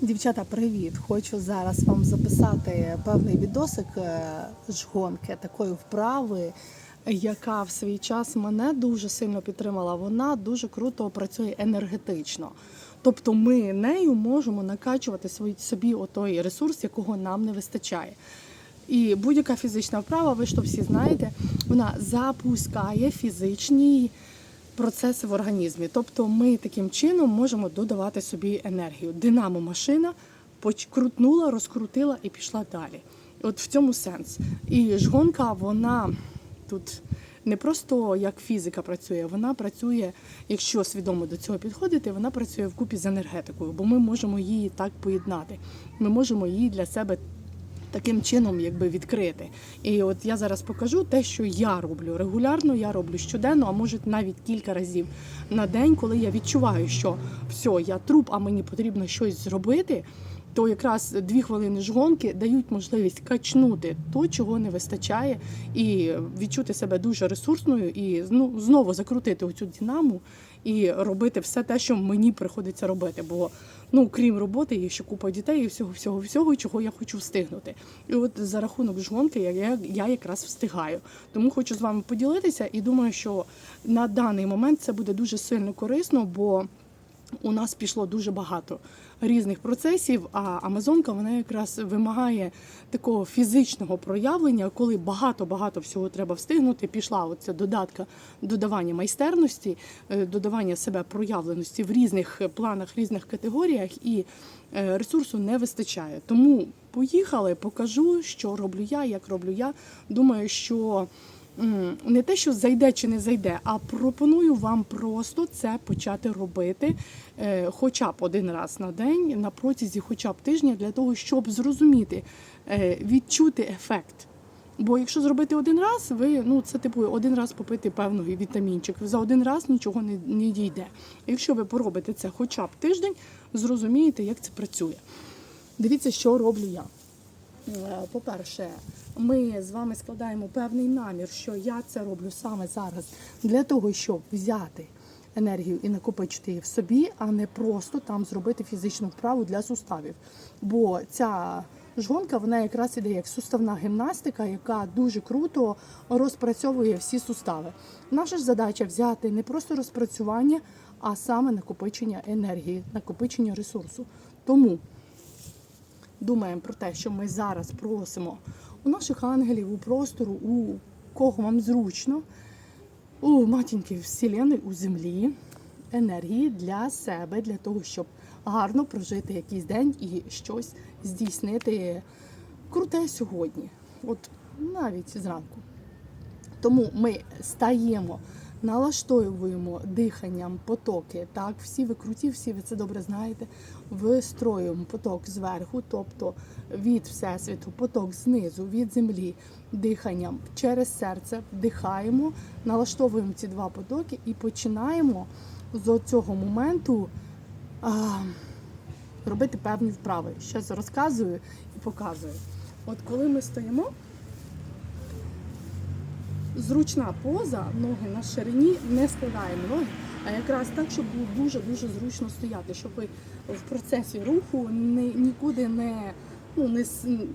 Дівчата, привіт! Хочу зараз вам записати певний відосик е, жгонки такої вправи, яка в свій час мене дуже сильно підтримала. Вона дуже круто працює енергетично. Тобто ми нею можемо накачувати собі отой ресурс, якого нам не вистачає. І будь-яка фізична вправа, ви ж то всі знаєте, вона запускає фізичні процеси в організмі. Тобто ми таким чином можемо додавати собі енергію. Динамо машина крутнула, розкрутила і пішла далі. От в цьому сенс. І жгонка, вона тут не просто як фізика працює, вона працює, якщо свідомо до цього підходити, вона працює вкупі з енергетикою, бо ми можемо її так поєднати. Ми можемо її для себе таким чином якби відкрити. І от я зараз покажу те, що я роблю регулярно, я роблю щоденно, а може навіть кілька разів на день, коли я відчуваю, що все, я труп, а мені потрібно щось зробити. То якраз дві хвилини жгонки дають можливість качнути то, чого не вистачає, і відчути себе дуже ресурсною, і ну, знову закрутити оцю динаму і робити все те, що мені приходиться робити. Бо ну крім роботи, є ще купа дітей і всього, всього, всього, чого я хочу встигнути. І от за рахунок жонки я, я, я якраз встигаю. Тому хочу з вами поділитися і думаю, що на даний момент це буде дуже сильно корисно, бо у нас пішло дуже багато різних процесів, а Амазонка вона якраз вимагає такого фізичного проявлення, коли багато-багато всього треба встигнути. Пішла оця додатка додавання майстерності, е, додавання себе проявленості в різних планах, різних категоріях, і е, ресурсу не вистачає. Тому поїхали, покажу, що роблю я, як роблю я. Думаю, що не те, що зайде чи не зайде, а пропоную вам просто це почати робити е, хоча б один раз на день, на протязі хоча б тижня, для того, щоб зрозуміти, е, відчути ефект. Бо якщо зробити один раз, ви ну це типу один раз попити певний вітамінчик. За один раз нічого не, не дійде. Якщо ви поробите це хоча б тиждень, зрозумієте, як це працює. Дивіться, що роблю я. Е, По-перше, ми з вами складаємо певний намір, що я це роблю саме зараз для того, щоб взяти енергію і накопичити її в собі, а не просто там зробити фізичну вправу для суставів. Бо ця жгонка, вона якраз іде як суставна гімнастика, яка дуже круто розпрацьовує всі сустави. Наша ж задача взяти не просто розпрацювання, а саме накопичення енергії, накопичення ресурсу. Тому думаємо про те, що ми зараз просимо у наших ангелів, у простору, у кого вам зручно, у матінки Вселеної, у землі енергії для себе, для того, щоб гарно прожити якийсь день і щось здійснити круте сьогодні, от навіть зранку. Тому ми стаємо, налаштовуємо диханням потоки. Так, всі ви круті, всі ви це добре знаєте. Вистроюємо поток зверху, тобто від всесвіту, поток знизу, від землі, диханням через серце вдихаємо, налаштовуємо ці два потоки і починаємо з цього моменту а, робити певні вправи. Щось розказую і показую. От коли ми стоїмо зручна поза, ноги на ширині, не складаємо ноги, а якраз так, щоб було дуже-дуже зручно стояти, щоб ви в процесі руху не, нікуди не, ну, не,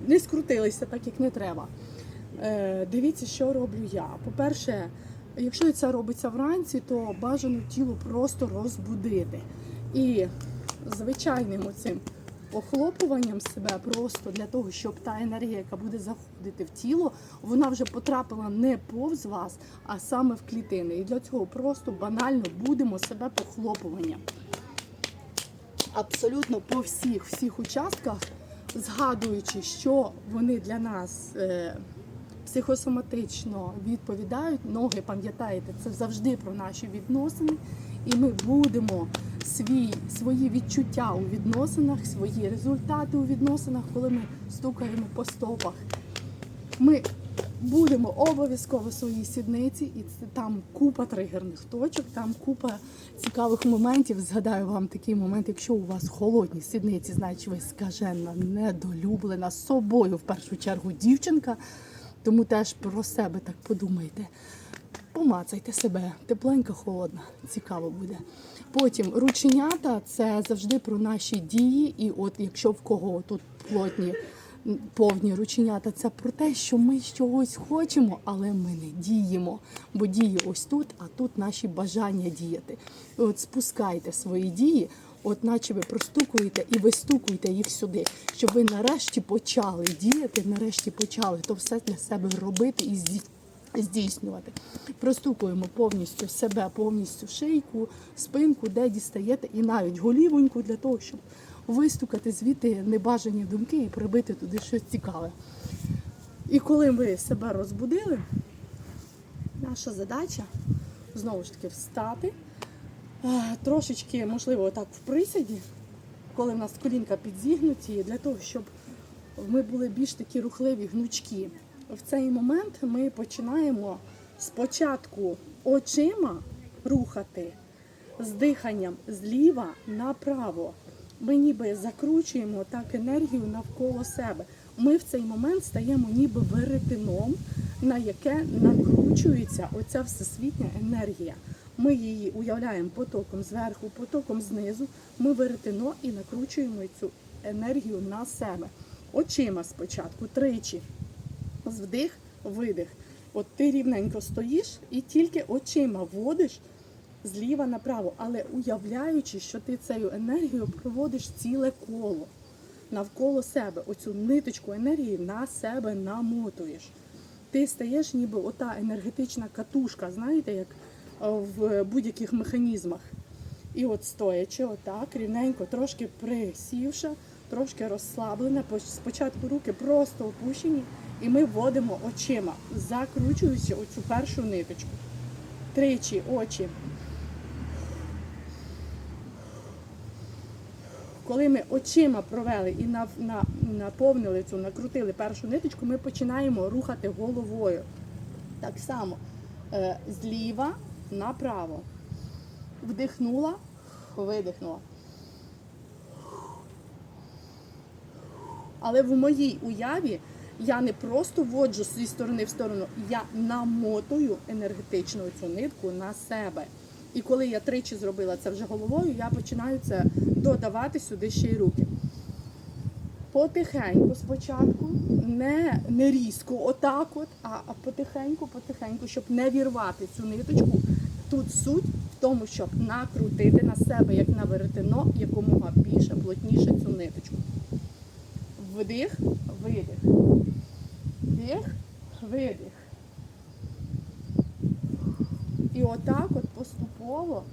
не скрутилися так, як не треба. Е, дивіться, що роблю я. По-перше, якщо це робиться вранці, то бажано тіло просто розбудити. І звичайним оцим похлопуванням себе просто для того, щоб та енергія, яка буде заходити в тіло, вона вже потрапила не повз вас, а саме в клітини. І для цього просто банально будемо себе похлопуванням. Абсолютно по всіх всіх участках, згадуючи, що вони для нас е, психосоматично відповідають. Ноги, пам'ятаєте, це завжди про наші відносини, і ми будемо свій, свої відчуття у відносинах, свої результати у відносинах, коли ми стукаємо по стопах. Ми будемо обов'язково свої сідниці, і це там купа тригерних точок, там купа цікавих моментів. Згадаю вам такий момент, якщо у вас холодні сідниці, значить ви скажена, недолюблена собою в першу чергу дівчинка. Тому теж про себе так подумайте. Помацайте себе, тепленька, холодна, цікаво буде. Потім рученята це завжди про наші дії. І от якщо в кого тут плотні, повні рученята, це про те, що ми чогось хочемо, але ми не діємо. Бо дії ось тут, а тут наші бажання діяти. І от спускайте свої дії, от наче ви простукуєте і вистукуєте їх сюди, щоб ви нарешті почали діяти, нарешті почали то все для себе робити і здійснювати здійснювати. Простукуємо повністю себе, повністю шийку, спинку, де дістаєте, і навіть голівоньку для того, щоб вистукати звідти небажані думки і прибити туди щось цікаве. І коли ми себе розбудили, наша задача знову ж таки встати, е, трошечки, можливо, так в присіді, коли в нас колінка підзігнуті, для того, щоб ми були більш такі рухливі, гнучкі. В цей момент ми починаємо спочатку очима рухати з диханням зліва направо. Ми ніби закручуємо так енергію навколо себе. Ми в цей момент стаємо ніби веретеном, на яке накручується оця всесвітня енергія. Ми її уявляємо потоком зверху, потоком знизу. Ми веретено і накручуємо цю енергію на себе. Очима спочатку тричі. Вдих, видих. От ти рівненько стоїш і тільки очима водиш зліва направо, але уявляючи, що ти цією енергією проводиш ціле коло навколо себе. Оцю ниточку енергії на себе намотуєш. Ти стаєш ніби ота енергетична катушка, знаєте, як е, в будь-яких механізмах. І от стоячи, отак, рівненько, трошки присівши, трошки розслаблена. Спочатку руки просто опущені, і ми вводимо очима, закручуючи оцю першу ниточку. Тричі очі. Коли ми очима провели і на, на, наповнили цю, накрутили першу ниточку, ми починаємо рухати головою. Так само е, зліва направо. Вдихнула, видихнула. Але в моїй уяві я не просто воджу зі сторони в сторону, я намотую енергетичну цю нитку на себе. І коли я тричі зробила це вже головою, я починаю це додавати сюди ще й руки. Потихеньку спочатку, не, не різко, отак от, а, потихеньку, потихеньку, щоб не вірвати цю ниточку. Тут суть в тому, щоб накрутити на себе, як на веретено, якомога більше, плотніше цю ниточку. Вдих, видих. Вдих, видих. І отак от поступово,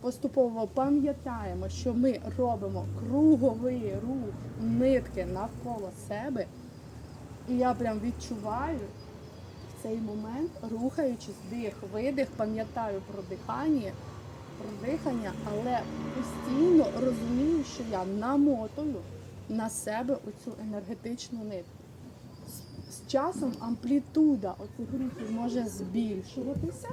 поступово пам'ятаємо, що ми робимо круговий рух нитки навколо себе. І я прям відчуваю в цей момент, рухаючись, дих, видих, пам'ятаю про дихання, про дихання, але постійно розумію, що я намотую на себе оцю енергетичну нитку. З- часом амплітуда оцих рухів може збільшуватися.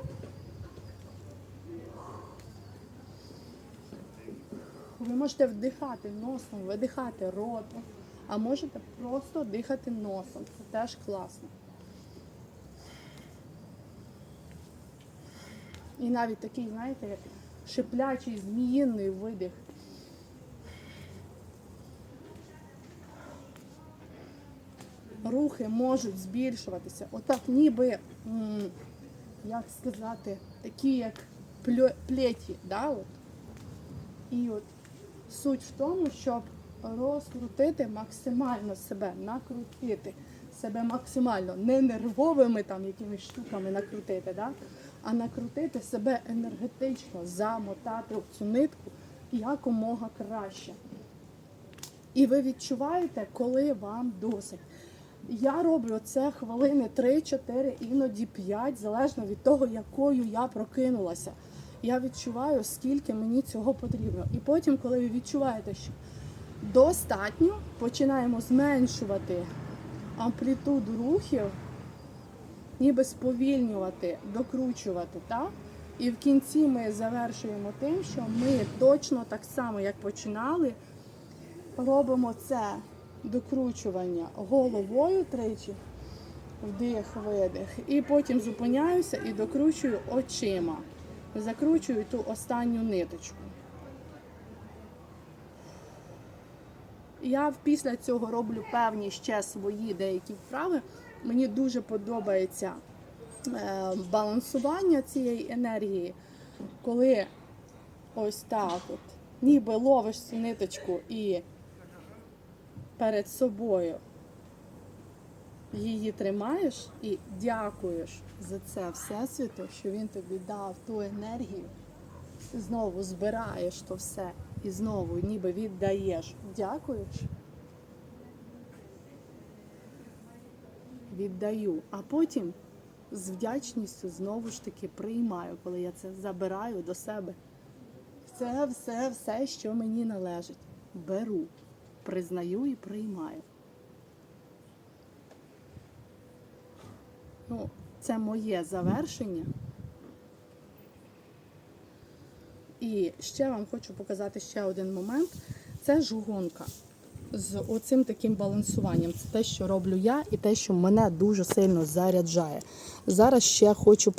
Ви можете вдихати носом, видихати ротом, а можете просто дихати носом. Це теж класно. І навіть такий, знаєте, шиплячий зміїний видих. Рухи можуть збільшуватися. Отак, ніби, як сказати, такі як плеті. Да, от. І от суть в тому, щоб розкрутити максимально себе, накрутити себе максимально, не нервовими там якимись штуками накрутити, да? а накрутити себе енергетично, замотати в цю нитку якомога краще. І ви відчуваєте, коли вам досить. Я роблю це хвилини 3-4, іноді 5, залежно від того, якою я прокинулася. Я відчуваю, скільки мені цього потрібно. І потім, коли ви відчуваєте, що достатньо, починаємо зменшувати амплітуду рухів, ніби сповільнювати, докручувати. Так? І в кінці ми завершуємо тим, що ми точно так само, як починали, робимо це докручування головою тричі Вдих, видих. І потім зупиняюся і докручую очима. Закручую ту останню ниточку. Я після цього роблю певні ще свої деякі вправи. Мені дуже подобається е, балансування цієї енергії, коли ось так от, ніби ловиш цю ниточку і перед собою її тримаєш і дякуєш за це Всесвіту, що він тобі дав ту енергію. Знову збираєш то все і знову ніби віддаєш. Дякуєш. Віддаю, а потім з вдячністю знову ж таки приймаю, коли я це забираю до себе. Це все, все, що мені належить. Беру, признаю і приймаю. Ну, це моє завершення. І ще вам хочу показати ще один момент. Це жугонка з оцим таким балансуванням. Це те, що роблю я, і те, що мене дуже сильно заряджає. Зараз ще хочу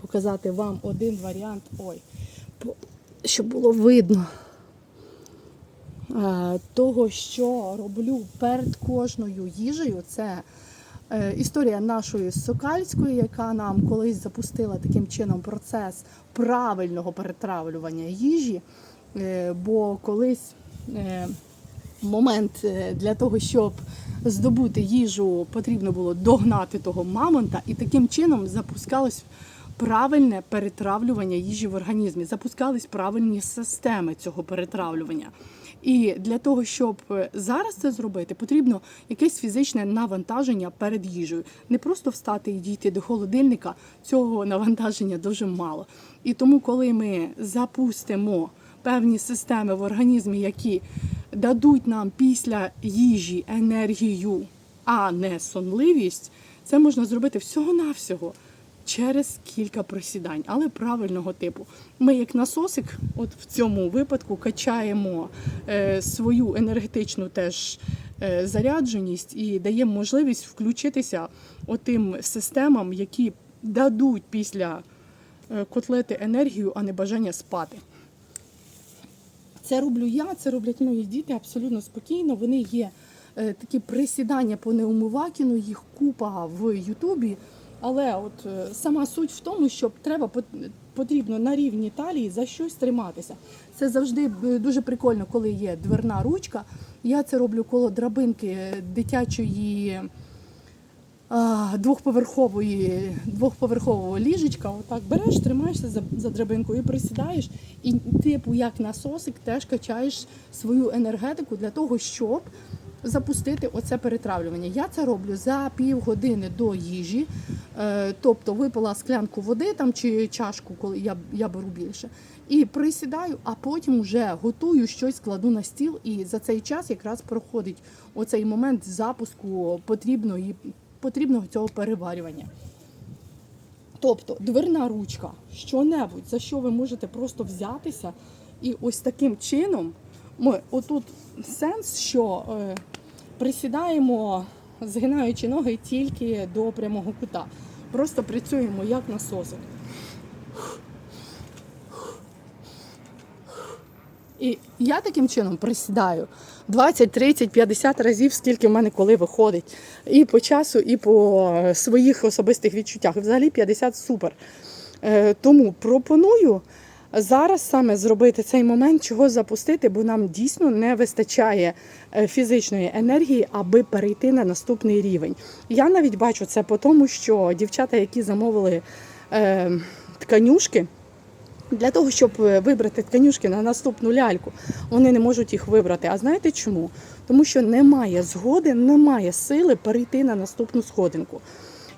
показати вам один варіант. Ой, щоб було видно того, що роблю перед кожною їжею. Це е, історія нашої Сокальської, яка нам колись запустила таким чином процес правильного перетравлювання їжі. Е, Бо колись е, момент е, для того, щоб здобути їжу, потрібно було догнати того мамонта, і таким чином запускалось правильне перетравлювання їжі в організмі, запускались правильні системи цього перетравлювання. І для того, щоб е, зараз це зробити, потрібно якесь фізичне навантаження перед їжею. Не просто встати і дійти до холодильника, цього навантаження дуже мало. І тому, коли ми запустимо певні системи в організмі, які дадуть нам після їжі енергію, а не сонливість, це можна зробити всього-навсього через кілька присідань, але правильного типу. Ми, як насосик, от в цьому випадку качаємо е, свою енергетичну теж е, зарядженість і даємо можливість включитися отим системам, які дадуть після е, котлети енергію, а не бажання спати. Це роблю я, це роблять мої діти абсолютно спокійно. Вони є такі присідання по неумивакіну, їх купа в Ютубі. Але от е, сама суть в тому, що треба потрібно на рівні талії за щось триматися. Це завжди е, дуже прикольно, коли є дверна ручка. Я це роблю коло драбинки е, дитячої двохповерхової, двохповерхового ліжечка. Отак береш, тримаєшся за, за драбинку і присідаєш. І типу, як насосик, теж качаєш свою енергетику для того, щоб запустити оце перетравлювання. Я це роблю за півгодини до їжі. Е, тобто випила склянку води там чи чашку, коли я, я беру більше. І присідаю, а потім вже готую щось, кладу на стіл, і за цей час якраз проходить оцей момент запуску потрібної, потрібного цього переварювання. Тобто дверна ручка, що-небудь, за що ви можете просто взятися, і ось таким чином ми отут сенс, що е, присідаємо, згинаючи ноги тільки до прямого кута. Просто працюємо як насосик. І я таким чином присідаю 20, 30, 50 разів, скільки в мене коли виходить. І по часу, і по своїх особистих відчуттях. Взагалі 50 супер. Е, Тому пропоную зараз саме зробити цей момент, чого запустити, бо нам дійсно не вистачає е, фізичної енергії, аби перейти на наступний рівень. Я навіть бачу це по тому, що дівчата, які замовили е, тканюшки. Для того, щоб е, вибрати тканюшки на наступну ляльку, вони не можуть їх вибрати. А знаєте чому? Тому що немає згоди, немає сили перейти на наступну сходинку.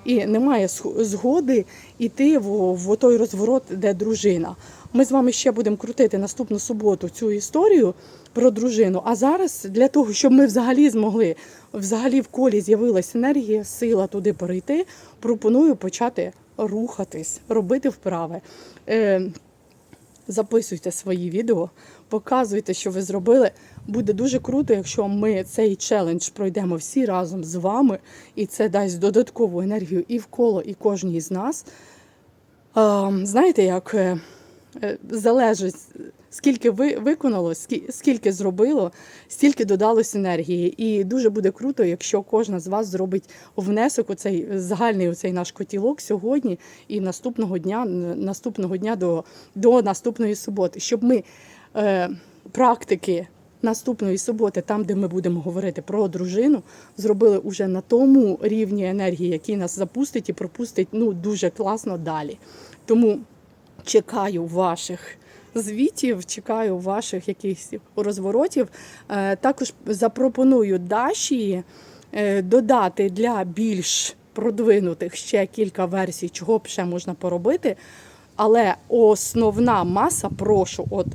І немає згоди йти в, в той розворот, де дружина. Ми з вами ще будемо крутити наступну суботу цю історію про дружину. А зараз для того, щоб ми взагалі змогли, взагалі в колі з'явилася енергія, сила туди перейти, пропоную почати рухатись, робити вправи. Е, записуйте свої відео, показуйте, що ви зробили. буде дуже круто, якщо ми цей челендж пройдемо всі разом з вами, і це дасть додаткову енергію і в коло, і кожній з нас. А, знаєте, як е, залежить, скільки ви виконало, скі- скільки зробило, стільки додалось енергії. І дуже буде круто, якщо кожна з вас зробить внесок у цей загальний у цей наш котілок сьогодні і наступного дня, наступного дня до, до наступної суботи, щоб ми е, практики. Наступної суботи, там, де ми будемо говорити про дружину, зробили уже на тому рівні енергії, який нас запустить і пропустить ну дуже класно далі. Тому чекаю ваших звітів, чекаю ваших якихось розворотів. Е, Також запропоную Даші е, додати для більш продвинутих ще кілька версій, чого б ще можна поробити. Але основна маса прошу от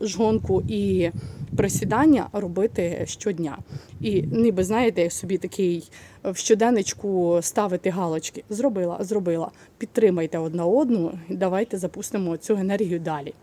жгонку і присідання робити щодня. І ніби знаєте, собі такий в щоденничку ставити галочки. Зробила, зробила. Підтримайте одна одну, давайте запустимо цю енергію далі.